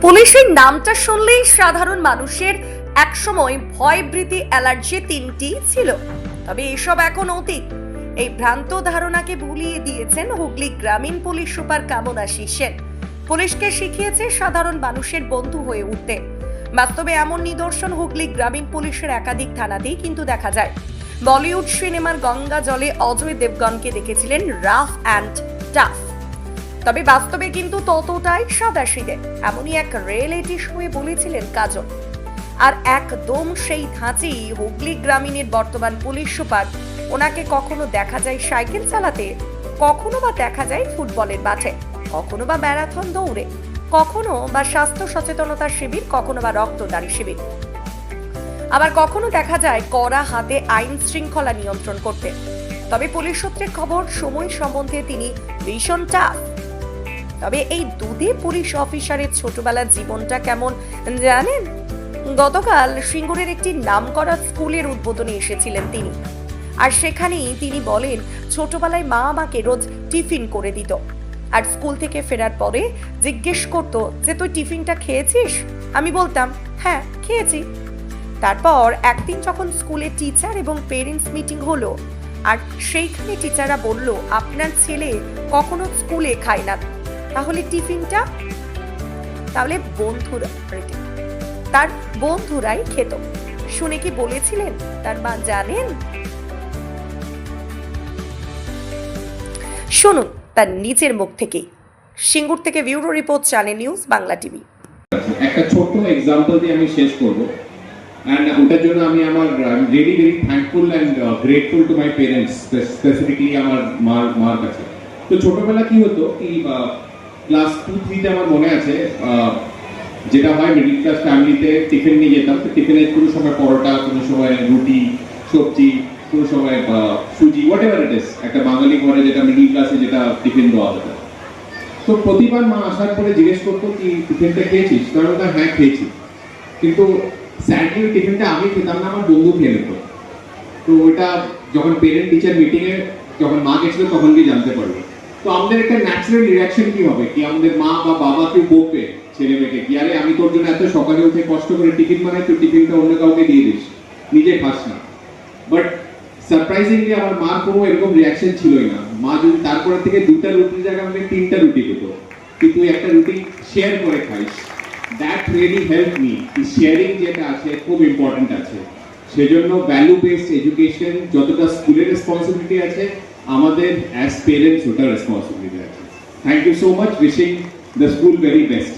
পুলিশের নামটা শুনলেই সাধারণ মানুষের একসময় ভয়ভীতি, অ্যালার্জি তিনটি ছিল। তবে এসব এখন অতীত। এই ভ্রান্ত ধারণাকে ভুলিয়ে দিয়েছেন হুগলি গ্রামীণ পুলিশ সুপার কামনা সেন। পুলিশকে শিখিয়েছে সাধারণ মানুষের বন্ধু হয়ে উঠতে। বাস্তবে এমন নিদর্শন হুগলি গ্রামীণ পুলিশের একাধিক থানাতেই কিন্তু দেখা যায়। বলিউড সিনেমার গঙ্গা জলে অজয় দেবগণকে দেখেছিলেন রাফ অ্যান্ড টাফ। তবে বাস্তবে কিন্তু ততটাই সাদাসিদে এমনই এক রিয়েলিটি শুয়ে বলেছিলেন কাজল। আর একদম সেই ধাঁচেই হুগলি গ্রামীণের বর্তমান পুলিশ সুপার, ওনাকে কখনো দেখা যায় সাইকেল চালাতে, কখনো বা দেখা যায় ফুটবলের মাঠে, কখনো বা ম্যারাথন দৌড়ে, কখনো বা স্বাস্থ্য সচেতনতা শিবির, কখনো বা রক্তদান শিবির। আবার কখনো দেখা যায় কড়া হাতে আইন শৃঙ্খলা নিয়ন্ত্রণ করতে। তবে পুলিশ সূত্রে খবর, সময় সম্বন্ধে তিনি ভীষণ টাফ তবে এই দুধে পুলিশ অফিসারের ছোটবেলার জীবনটা কেমন জানেন? গতকাল সিঙ্গুরের একটি নামকরা স্কুলের উদ্বোধনে এসেছিলেন তিনি। আর সেখানেই তিনি বলেন, ছোটবেলায় মা আমাকে রোজ টিফিন করে দিত। আর স্কুল থেকে ফেরার পরে জিজ্ঞেস করতো যে, তুই টিফিনটা খেয়েছিস? আমি বলতাম হ্যাঁ খেয়েছি। তারপর একদিন যখন স্কুলে টিচার এবং পেরেন্টস মিটিং হলো, আর সেইখানে টিচাররা বলল, আপনার ছেলে কখনো স্কুলে খায় না। তাহলে টিফিনটা তাহলে বন্ধুরা তার বন্ধুরাই খেত। শুনে কি বলেছিলেন? তার মা জানেন? শুনুন, তার নিজের মুখ থেকে সিঙ্গুর থেকে bureau report, channel news, Bangla TV. একটা ছোট্ট এক্সাম্পল দিয়ে আমি শেষ করব। অ্যান্ড ওটার জন্য আমি আমার really very thankful and grateful to my parents specifically আমার মার মার কাছে। তো ছোটবেলা কি হতো, কি ক্লাস টু থ্রিতে আমার মনে আছে যেটা হয় মিডিল ক্লাস ফ্যামিলিতে টিফিন নিয়ে যেতাম তো টিফিনে কোনো সময় পরোটা কোনো সময় রুটি সবজি কোনো সময় সুজি হোয়াট এভার ইট ইস একটা বাঙালি ঘরে যেটা মিডিল ক্লাসে যেটা টিফিন দেওয়া হতো। তো প্রতিবার মা আসার পরে জিজ্ঞেস করতো কি টিফিনটা খেয়েছিস? কারণ বলতাম, হ্যাঁ খেয়েছি। কিন্তু স্যাডলি ওই টিফিনটা আমি খেতাম না আমার বন্ধু খেয়ে নিত। তো ওইটা যখন পেরেন্ট টিচার মিটিংয়ে যখন মা গেছিল তখন কি জানতে পারবে তো আমাদের একটা ন্যাচারাল রিয়াকশন কি হবে? কি আমাদের মা বা বাবা কেউ বকবে ছেলে মেয়েকে? কি আরে আমি তোর জন্য এত সকালে উঠে কষ্ট করে টিফিন বানাই তুই টিফিনটা অন্য কাউকে দিয়ে দিস? নিজে খাস না। বাট সারপ্রাইজিংলি আমার মার কোনো এরকম রিয়াকশন ছিলই না। মা যদি তারপরে থেকে দুটা রুটির জায়গায় আমাকে তিনটা রুটি দিত কি তুই একটা রুটি শেয়ার করে খাইস? That really help me sharing যেটা আছে খুব ইম্পর্টেন্ট আছে। সেজন্য ভ্যালু বেসড এডুকেশন যতটা স্কুলের রেসপন্সিবিলিটি আছে আমাদের অ্যাজ পেরেন্টস ওটা রেসপন্সিবিলিটি আছে thank you so much wishing the school very best